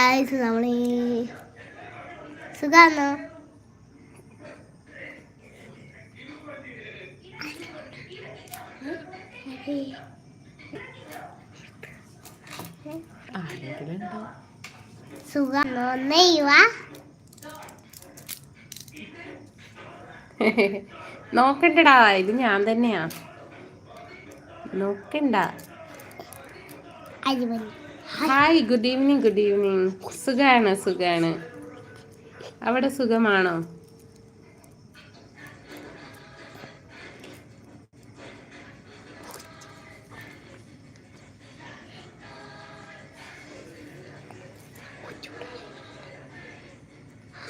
നമ്മൾ സുഖാണോ സുഖാണോ നെയ്വാ നോക്കണ്ടടാ ഇത് ഞാൻ തന്നെയാ. നോക്കണ്ട. അരിമണി hi good evening good evening സുഖമാണ് സുഖമാണ് അവിടെ സുഖമാണോ?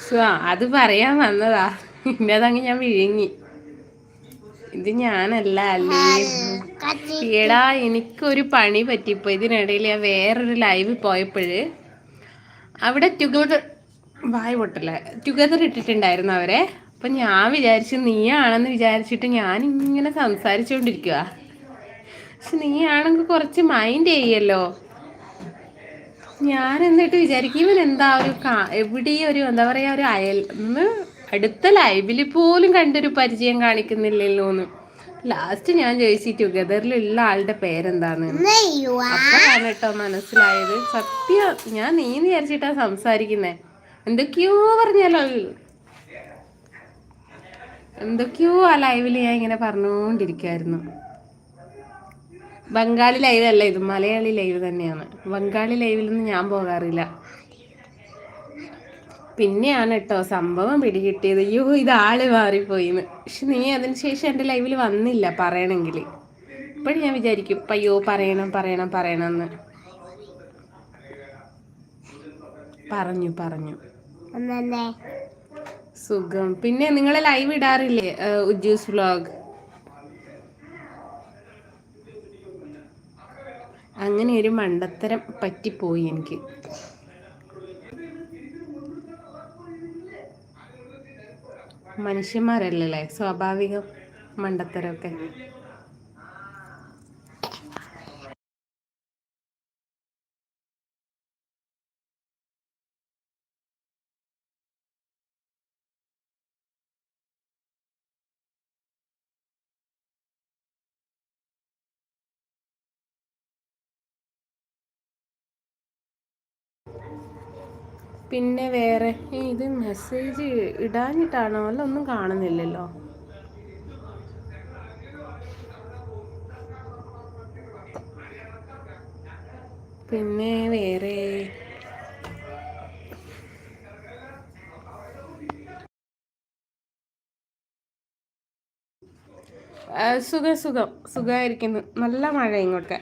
സുഖാ, അത് പറയാൻ വന്നതാ. ഇന്നതങ്ങ് ഞാൻ വിഴുങ്ങി. ഇത് ഞാനല്ല അല്ലേ? എടാ എനിക്കൊരു പണി പറ്റിപ്പോ ഇതിനിടയിൽ ഞാൻ വേറൊരു ലൈവ് പോയപ്പോഴ് അവിടെ ടുഗദർ വായ പൊട്ടല ടുഗദർ ഇട്ടിട്ടുണ്ടായിരുന്നു അവരെ. അപ്പൊ ഞാൻ വിചാരിച്ചു നീയാണെന്ന് വിചാരിച്ചിട്ട് ഞാൻ ഇങ്ങനെ സംസാരിച്ചുകൊണ്ടിരിക്കുക പക്ഷെ നീയാണെങ്കിൽ കുറച്ച് മൈൻഡ് ചെയ്യല്ലോ. ഞാൻ എന്നിട്ട് വിചാരിക്കും ഇവൻ എന്താ ഒരു എവിടെയും ഒരു എന്താ പറയാ ഒരു അയൽ അടുത്ത ലൈവിൽ പോലും കണ്ടൊരു പരിചയം കാണിക്കുന്നില്ലല്ലോ എന്ന് ലാസ്റ്റ് ഞാൻ ചോദിച്ചു ടുഗദറിലുള്ള ആളുടെ പേരെന്താന്ന്. അപ്പോഴാണ് കേട്ടോ മനസ്സിലായത്. സത്യം ഞാൻ നീ വിചാരിച്ചിട്ടാ സംസാരിക്കുന്നേ. എന്തൊക്കെയോ പറഞ്ഞാലോ എന്തൊക്കെയോ ആ ലൈവിൽ ഞാൻ ഇങ്ങനെ പറഞ്ഞുകൊണ്ടിരിക്കുമായിരുന്നു ബംഗാളി ലൈവ് അല്ല ഇത്. മലയാളി ലൈവ് തന്നെയാണ്. ബംഗാളി ലൈവിലൊന്നും ഞാൻ പോകാറില്ല. പിന്നെയാണ് കേട്ടോ സംഭവം പിടികിട്ടിയത്. അയ്യോ ഇത് ആൾ മാറിപ്പോയിന്ന്. പക്ഷെ നീ അതിന് ശേഷം എന്റെ ലൈവിൽ വന്നില്ല പറയണമെങ്കിൽ ഇപ്പോഴും ഞാൻ വിചാരിക്കും അയ്യോ പറയണം പറയണം പറയണം എന്ന് പറഞ്ഞു. പറഞ്ഞു സുഖം. പിന്നെ നിങ്ങൾ ലൈവ് ഇടാറില്ലേ ഉജ്ജൂസ് വ്ലോഗ് അങ്ങനെ ഒരു മണ്ടത്തരം പറ്റിപ്പോയി എനിക്ക്. മനുഷ്യന്മാരല്ലല്ലേ സ്വാഭാവികം. മണ്ടത്തരമൊക്കെ. പിന്നെ വേറെ ഇത് മെസ്സേജ് ഇടാഞ്ഞിട്ടാണോ? അല്ല ഒന്നും കാണുന്നില്ലല്ലോ. പിന്നെ വേറെ. സുഖം സുഖം. സുഖമായിരിക്കുന്നു. നല്ല മഴ ഇങ്ങോട്ട്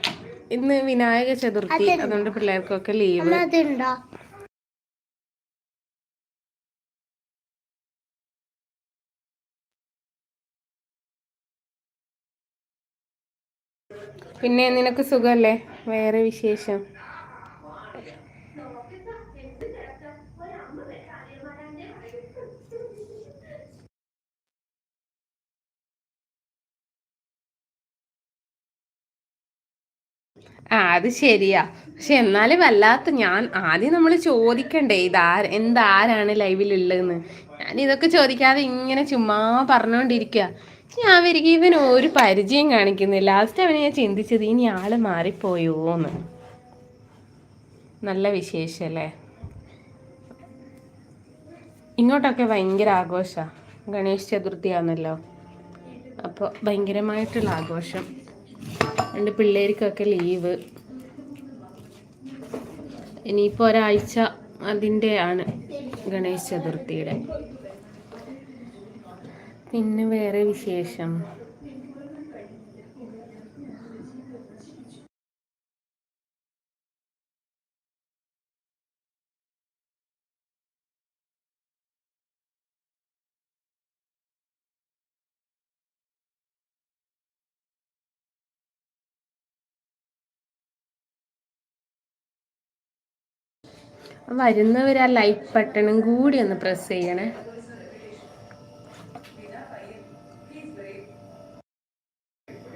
ഇന്ന് വിനായക ചതുർത്ഥി. അതുകൊണ്ട് പിള്ളേർക്കൊക്കെ ലീവ് പിന്നെ നിനക്ക് സുഖല്ലേ? വേറെ വിശേഷം. ആ അത് ശരിയാ. പക്ഷെ എന്നാലും വല്ലാത്ത ഞാൻ ആദ്യം നമ്മൾ ചോദിക്കണ്ടേ ഇതാ എന്താരാണ് ലൈവിലുള്ളതെന്ന്? ഞാൻ ഇതൊക്കെ ചോദിക്കാതെ ഇങ്ങനെ ചുമ്മാ പറഞ്ഞുകൊണ്ടിരിക്കുക ഞാൻ വരിക ഇവൻ ഒരു പരിചയം കാണിക്കുന്നില്ല. ലാസ്റ്റ് അവനെ ഞാൻ ചിന്തിച്ചത് ഇനി ആൾ മാറിപ്പോയോന്ന് നല്ല വിശേഷം അല്ലേ ഇങ്ങോട്ടൊക്കെ ഭയങ്കര ആഘോഷമാണ് ഗണേശ് ചതുർത്ഥിയാണല്ലോ. അപ്പോൾ ഭയങ്കരമായിട്ടുള്ള ആഘോഷം. രണ്ട് പിള്ളേർക്കൊക്കെ ലീവ്. ഇനിയിപ്പോൾ ഒരാഴ്ച അതിന്റെ ആണ് ഗണേശ് ചതുർത്ഥിയുടെ. പിന്നെ വേറെ വിശേഷം? വരുന്നവർ ആ ലൈക്ക് ബട്ടണും കൂടി ഒന്ന് പ്രസ് ചെയ്യണേ.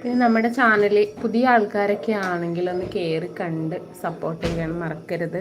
പിന്നെ നമ്മുടെ ചാനലിൽ പുതിയ ആൾക്കാരൊക്കെ ആണെങ്കിൽ ഒന്ന് കയറി കണ്ട് സപ്പോർട്ട് ചെയ്യാൻ മറക്കരുത്.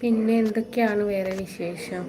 പിന്നെ എന്തൊക്കെയാണ് വേറെ വിശേഷം?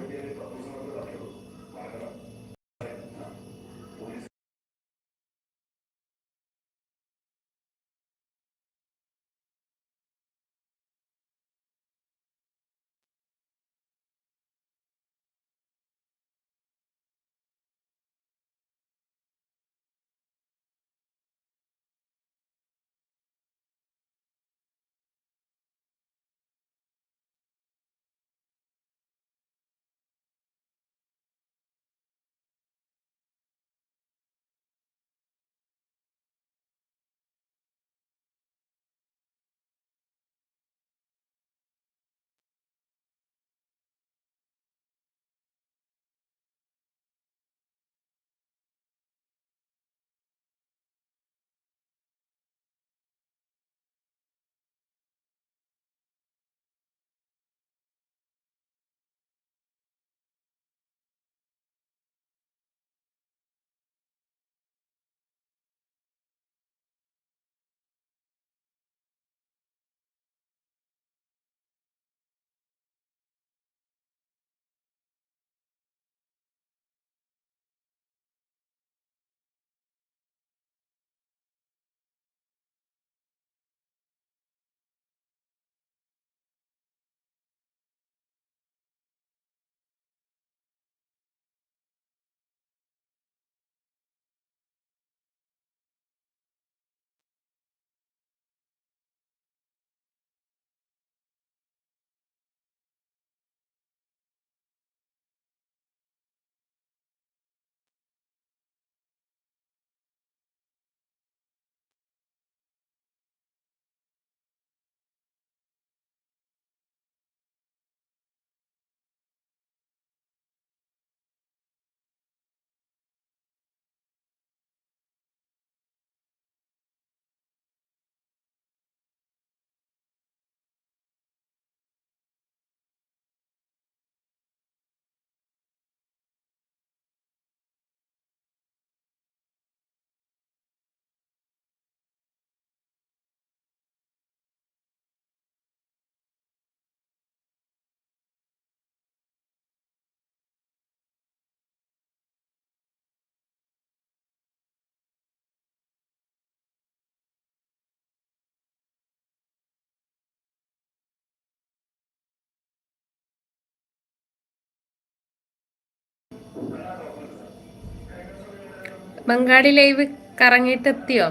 ബംഗാളി ലൈവ് കറങ്ങിയിട്ടെത്തിയോ?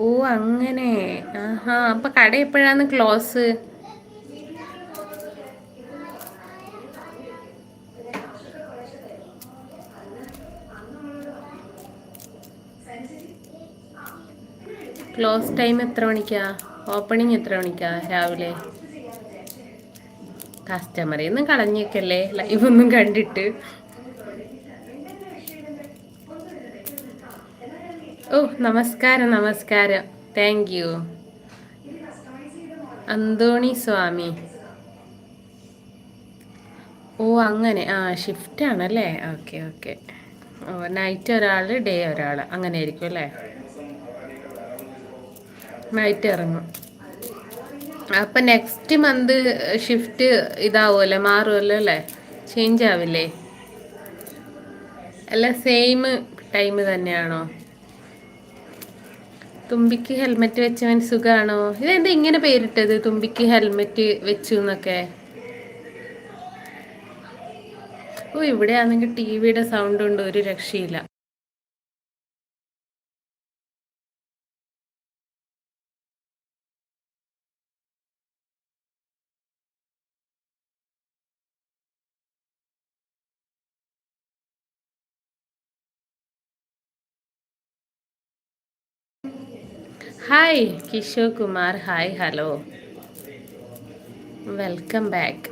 ഓ അങ്ങനെ. ആഹാ അപ്പൊ കട എപ്പോഴാണ് ക്ലോസ്? ക്ലോസ് ടൈം എത്ര മണിക്കാ? ഓപ്പണിങ് എത്ര മണിക്കാ രാവിലെ? കസ്റ്റമറിൽ ഒന്നും കളഞ്ഞേക്കല്ലേ ലൈവ് ഒന്നും കണ്ടിട്ട്. ഓ നമസ്കാരം നമസ്കാരം. Thank you Antony Swamy. ഓ അങ്ങനെ. ആ ഷിഫ്റ്റ് ആണല്ലേ? ഓക്കെ ഓക്കെ ഓ നൈറ്റ് ഒരാൾ ഡേ ഒരാൾ അങ്ങനെ ആയിരിക്കും അല്ലേ? നൈറ്റ് ഇറങ്ങും അപ്പം നെക്സ്റ്റ് മന്ത് ഷിഫ്റ്റ് ഇതാവുമല്ലോ മാറുമല്ലോ അല്ലേ? ചേഞ്ച് ആവില്ലേ? അല്ല സെയിം ടൈം തന്നെയാണോ? തുമ്പിക്ക് ഹെൽമെറ്റ് വെച്ചവൻ സുഖമാണോ ഇതെന്താ ഇങ്ങനെ പേരിട്ടത് തുമ്പിക്ക് ഹെൽമെറ്റ് വെച്ചു എന്നൊക്കെ? ഓ ഇവിടെയാണെങ്കിൽ ടി വിയുടെ സൗണ്ട് ഉണ്ട് ഒരു രക്ഷയില്ല. hi Kishore Kumar hi hello welcome back